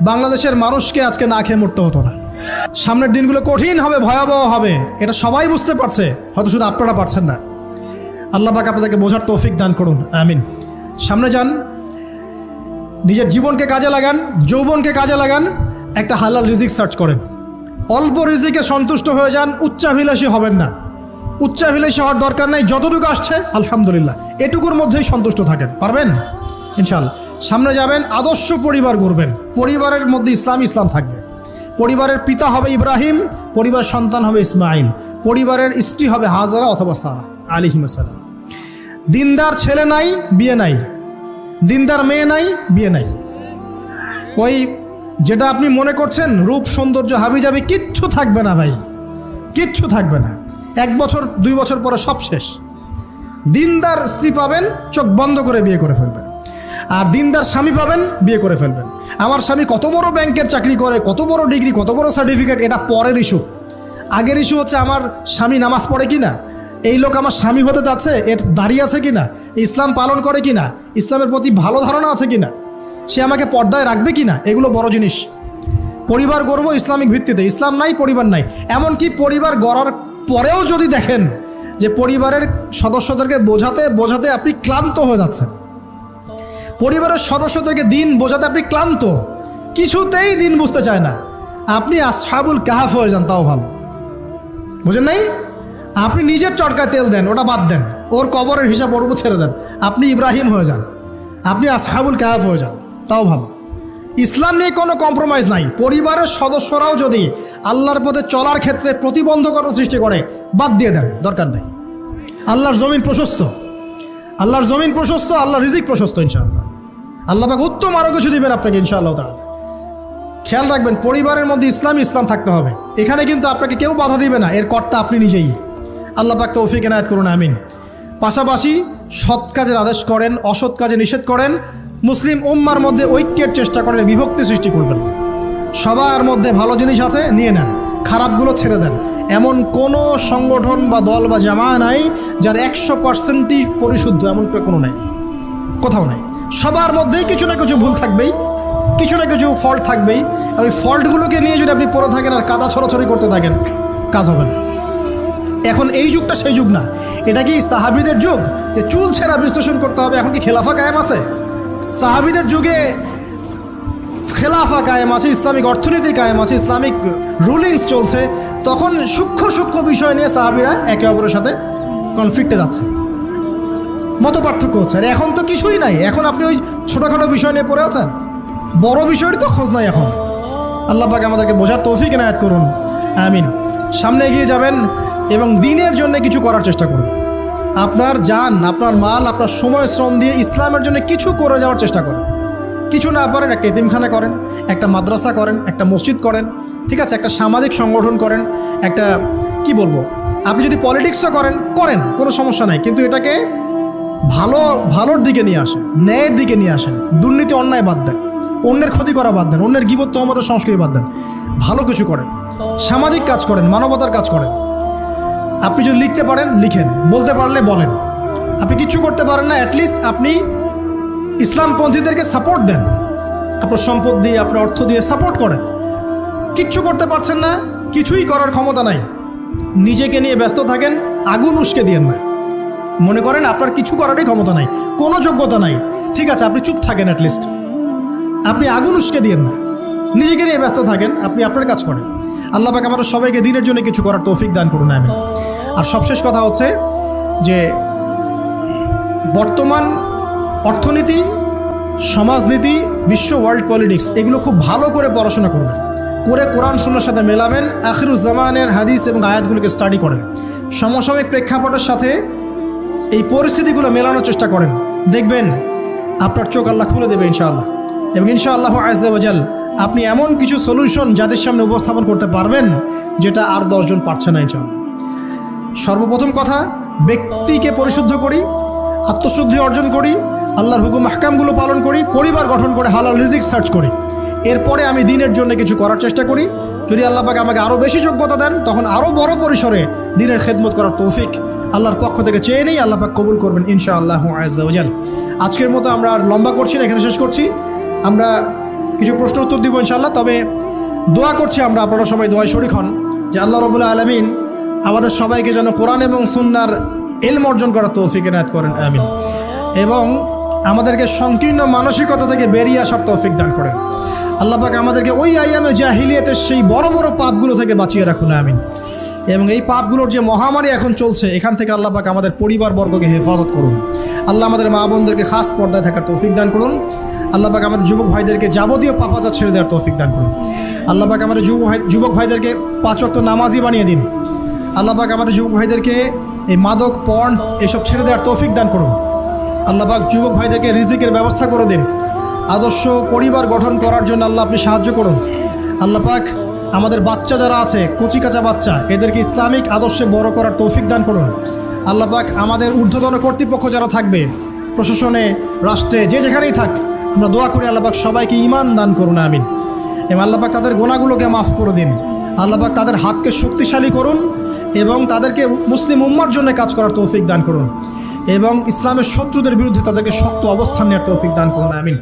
বাংলাদেশের মানুষকে আজকে না খেয়ে মরতে হতো না। সামনের দিনগুলো কঠিন হবে, ভয়াবহ হবে। এটা সবাই বুঝতে পারছে, হয়তো শুধু আপনারা পারছেন না। আল্লাহ পাক আপনাদেরকে বোঝার তৌফিক দান করুন, আমিন। সামনে যান, নিজের জীবনকে কাজে লাগান, যৌবনকে কাজে লাগান, একটা হালাল রিজিক সার্চ করেন। অল্প রিজিকে সন্তুষ্ট হয়ে যান, উচ্চাভিলাষী হবেন না। উচ্চাভিলাষী হওয়ার দরকার নাই, যতটুকু আসছে, আলহামদুলিল্লাহ। এটুকুর মধ্যেই সন্তুষ্ট থাকেন, পারবেন? ইনশাল্লাহ সামনে যাবেন, আদর্শ পরিবার গড়বেন। পরিবারের মধ্যে ইসলাম ইসলাম থাকবে। পরিবারের পিতা হবে ইব্রাহিম, পরিবার সন্তান হবে ইসমাইল পরিবারের স্ত্রী হবে হাজারা অথবা সারা আলিহিমাসালাম দিনদার ছেলে নাই, বিয়ে নাই। দিনদার মেয়ে নাই, বিয়ে নাই। ওই যেটা আপনি মনে করছেন, রূপ, সৌন্দর্য, হাবি যাবে কিচ্ছু থাকবে না ভাই। কিচ্ছু থাকবে না। এক বছর, দুই বছর পরে সব শেষ। দিনদার স্ত্রী পাবেন, চোখ বন্ধ করে বিয়ে করে ফেলবেন। আর দিনদার স্বামী পাবেন, বিয়ে করে ফেলবেন। আমার স্বামী কত বড় ব্যাংকের চাকরি করে, কত বড় ডিগ্রি, কত বড় সার্টিফিকেট এটা পরের ইস্যু আগের ইস্যু হচ্ছে আমার স্বামী নামাজ পড়ে কি না এই লোক আমার স্বামী হতে যাচ্ছে, এর দাঁড়িয়ে আছে কি না ইসলাম পালন করে কি না ইসলামের প্রতি ভালো ধারণা আছে কি না সে আমাকে পর্দায় রাখবে কি না এগুলো বড় জিনিস। পরিবার গড়ব ইসলামিক ভিত্তিতে, ইসলাম নাই, পরিবার নাই। এমনকি পরিবার গড়ার পরেও যদি দেখেন যে পরিবারের সদস্যদেরকে বোঝাতে বোঝাতে আপনি ক্লান্ত হয়ে যাচ্ছেন। পরিবারের সদস্যদেরকে দিন বোঝাতে আপনি ক্লান্ত। কিছুতেই দিন বুঝতে চায় না। আপনি আসহাবুল কাহাফ হয়ে যান, তাও ভালো। বুঝেন নাই? আপনি নিজের চটকায় তেল দেন, ওটা বাদ দেন। ওর কবরের হিসাব ওর উপর ছেড়ে দেন। আপনি ইব্রাহিম হয়ে যান। আপনি আসহাবুল কাহাফ হয়ে যান, তাও ভালো। ইসলাম নিয়ে কোনো কম্প্রোমাইজ নাই। পরিবারের সদস্যরাও যদি আল্লাহর পথে চলার ক্ষেত্রে প্রতিবন্ধকতা সৃষ্টি করে, বাদ দিয়ে দেন, দরকার নেই। আল্লাহর জমিন প্রশস্ত। আল্লাহর জমিন প্রশস্ত, আল্লাহর রিজিক প্রশস্ত, ইনশাআল্লাহ। আল্লাহ পাক উত্তম আরও কিছু দিবেন আপনাকে ইনশাআল্লাহ খেয়াল রাখবেন, পরিবারের মধ্যে ইসলাম ইসলাম থাকতে হবে। এখানে কিন্তু আপনাকে কেউ বাধা দিবে না, এর কর্তা আপনি নিজেই। আল্লাহ পাক তৌফিক, এনায়ত করুন, আমিন। পাশাপাশি সৎ কাজের আদেশ করেন, অসৎ কাজে নিষেধ করেন, মুসলিম উম্মার মধ্যে ঐক্যের চেষ্টা করেন, বিভক্তি সৃষ্টি করবেন। সবার মধ্যে ভালো জিনিস আছে, নিয়ে নেন। খারাপগুলো ছেড়ে দেন। এমন কোনো সংগঠন বা দল বা জামা নাই যার একশো পার্সেন্টই পরিশুদ্ধ, এমন কোনো নাই। কোথাও নাই। সবার মধ্যেই কিছু না কিছু ভুল থাকবেই, কিছু না কিছু ফল্ট থাকবেই। ওই ফল্টগুলোকে নিয়ে যদি আপনি পড়ে থাকেন আর কাদা ছড়াছড়ি করতে থাকেন, কাজ হবে না। এখন এই যুগটা সেই যুগ না। এটা কি সাহাবিদের যুগ? যে চুল ছেঁড়া বিশ্লেষণ করতে হবে, এখন কি খেলাফা কায়েম আছে? সাহাবিদের যুগে খেলাফা কায়েম আছে, ইসলামিক অর্থনীতি কায়েম আছে, ইসলামিক রুলিংস চলছে, তখন সূক্ষ্ম সূক্ষ্ম বিষয় নিয়ে সাহাবিরা একে অপরের সাথে কনফ্লিক্টে যাচ্ছে। মত পার্থক্য হচ্ছে। আর এখন তো কিছুই নাই। এখন আপনি ওই ছোটোখাটো বিষয় নিয়ে পড়ে আছেন? বড় বিষয়টি তো খোঁজ নাই এখন। আল্লাহ পাক আমাদেরকে বোঝার তৌফিক এনায়াত করুন। আমিন। সামনে এগিয়ে যাবেন এবং দিনের জন্য কিছু করার চেষ্টা করুন। আপনার যান আপনার মাল, আপনার সময়, শ্রম দিয়ে ইসলামের জন্য কিছু করে যাওয়ার চেষ্টা করুন। কিছু না পারেন, একটা এতিমখানা করেন, একটা মাদ্রাসা করেন, একটা মসজিদ করেন, ঠিক আছে, একটা সামাজিক সংগঠন করেন, একটা, কি বলব, আপনি যদি পলিটিক্সও করেন করেন, কোনো সমস্যা নাই, কিন্তু এটাকে ভালো, ভালোর দিকে নিয়ে আসেন, ন্যায়ের দিকে নিয়ে আসেন, দুর্নীতি, অন্যায় বাদ দেন, অন্যের ক্ষতি করা বাদ দেন, অন্যের গিবত তহমতের সংস্কৃতি বাদ দেন, ভালো কিছু করেন, সামাজিক কাজ করেন, মানবতার কাজ করেন, আপনি যদি লিখতে পারেন, লিখেন, বলতে পারলে বলেন, আপনি কিছু করতে পারেন না অ্যাটলিস্ট আপনি ইসলামপন্থীদেরকে সাপোর্ট দেন। আপনার সম্পদ দিয়ে, আপনার অর্থ দিয়ে সাপোর্ট করেন। কিচ্ছু করতে পারছেন না, কিছুই করার ক্ষমতা নাই। নিজেকে নিয়ে ব্যস্ত থাকেন, আগুন উস্কে দিয়েন না। মনে করেন আপনার কিছু করারই ক্ষমতা নাই, কোনো যোগ্যতা নাই। ঠিক আছে, আপনি চুপ থাকেন অ্যাটলিস্ট আপনি আগুন উস্কে দিয়েন না। নিজেকে নিয়ে ব্যস্ত থাকেন, আপনি আপনার কাজ করেন। আল্লাহ পাক আমাদের সবাইকে দিনের জন্য কিছু করার তৌফিক দান করুন আমি আর সবশেষ কথা হচ্ছে যে, বর্তমান অর্থনীতি, সমাজনীতি, বিশ্ব ওয়ার্ল্ড পলিটিক্স এগুলো খুব ভালো করে পড়াশোনা করবেন। করে কোরআন শূন্যের সাথে মেলাবেন, আখিরুজ্জামানের হাদিস এবং আয়াতগুলোকে স্টাডি করেন। সমসাময়িক প্রেক্ষাপটের সাথে এই পরিস্থিতিগুলো মেলানোর চেষ্টা করেন। দেখবেন, আপনার চোখ আল্লাহ খুলে দেবে ইনশাআল্লাহ। এবং ইনশাআল্লাহ আজাল আপনি এমন কিছু সলিউশন যাদের সামনে উপস্থাপন করতে পারবেন, যেটা আর দশজন পারছে না ইনশাআল্লাহ। সর্বপ্রথম কথা, ব্যক্তিকে পরিশুদ্ধ করি, আত্মশুদ্ধি অর্জন করি আল্লাহর হুকুম হাকামগুলো পালন করি, পরিবার গঠন করে হালাল রিজিক সার্চ করি। এরপরে আমি দিনের জন্য কিছু করার চেষ্টা করি। যদি আল্লাহ পাক আমাকে আরও বেশি যোগ্যতা দেন, তখন আরও বড় পরিসরে দিনের খেদমত করার তৌফিক আল্লাহর পক্ষ থেকে চেয়ে নেই, আল্লাহ পাক কবুল করবেন ইনশা আল্লাহ আজাল আজকের মতো আমরা আর লম্বা করছি না, এখানে শেষ করছি। আমরা কিছু প্রশ্ন উত্তর দিব ইনশাআল্লাহ, তবে দোয়া করছি আমরা আপনারা সবাই দোয়ায় শরিক হন যে আল্লাহ রবুল্লাহ আলমিন আমাদের সবাইকে যেন কোরআন এবং সুন্নার এলম অর্জন করার তৌফিক এনায়ত করেন, আমিন। এবং আমাদেরকে সংকীর্ণ মানসিকতা থেকে বেরিয়ে আসার তৌফিক দান করেন। আল্লাহ পাক আমাদেরকে ওই আইয়ামে জাহিলিয়াতের সেই বড় বড় পাপগুলো থেকে বাঁচিয়ে রাখুন, আমিন। এবং এই পাপগুলোর যে মহামারী এখন চলছে, এখান থেকে আল্লাহ পাক আমাদের পরিবারবর্গকে হেফাজত করুন। আল্লাহ আমাদের মা বোনদেরকে খাস পর্দায় থাকার তৌফিক দান করুন। আল্লাহ পাক আমাদের যুবক ভাইদেরকে যাবতীয় পাপাচার ছেড়ে দেওয়ার তৌফিক দান করুন। আল্লাহ পাক আমাদের যুবক ভাই, যুবক ভাইদেরকে পাঁচ ওয়াক্ত নামাজি বানিয়ে দিন। আল্লাহ পাক আমাদের যুবক ভাইদেরকে এই মাদক পর্ন এসব ছেড়ে দেওয়ার তৌফিক দান করুন। আল্লাহ পাক যুবক ভাইদেরকে রিজিকের ব্যবস্থা করে দিন। আদর্শ পরিবার গঠন করার জন্য আল্লাহ আপনি সাহায্য করুন। আল্লাহ পাক আমাদের বাচ্চা যারা আছে কচি কাঁচা বাচ্চা, এদেরকে ইসলামিক আদর্শে বড় করার তৌফিক দান করুন। আল্লাহ পাক আমাদের ঊর্ধ্বতন কর্তৃপক্ষ যারা থাকবে, প্রশাসনে, রাষ্ট্রে, যে যেখানেই থাক, আমরা দোয়া করি আল্লাহ পাক সবাইকে ইমান দান করুন, আমিন। এবং আল্লাহ পাক তাদের গোনাগুলোকে মাফ করে দিন। আল্লাহ পাক তাদের হাতকে শক্তিশালী করুন এবং তাদেরকে মুসলিম উম্মার জন্য কাজ করার তৌফিক দান করুন। এবং ইসলামের শত্রুদের বিরুদ্ধে তাদেরকে শক্ত অবস্থান নেওয়ার তৌফিক দান করুন আমিন।